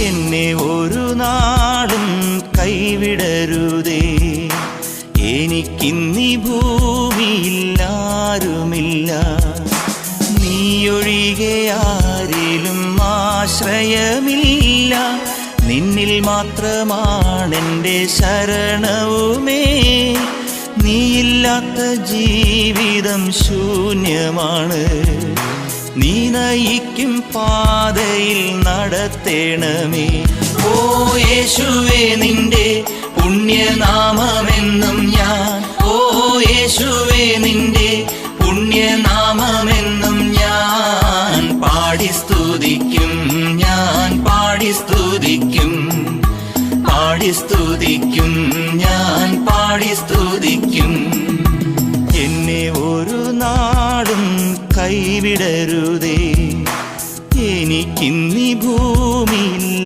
എന്നെ ഒരു നാളും കൈവിടരുതേ. എനിക്കിന്നി ഭൂമിയില്ലാരുമില്ല. നീയൊഴികെ ആരിലും ആശ്രയമില്ല. നിന്നിൽ മാത്രമാണെന്റെ ശരണവുമേ. നീയില്ലാത്ത ജീവിതം ശൂന്യമാണ്. നീ നയിക്കും പാതയിൽ നടത്തേണമേ. ഓ യേശുവേ നിന്റെ പുണ്യനാമമെന്നും ഞാൻ. ഓ യേശുവേ നിന്റെ പുണ്യനാമമെന്നും ഞാൻ പാടി സ്തുതിക്കും ഞാൻ പാടി സ്തുതിക്കും. പാടി സ്തുതിക്കും ഞാൻ പാടി സ്തുതിക്കും. എന്നെ കൈവിടരുതേ എനിക്കിന്നി ഭൂ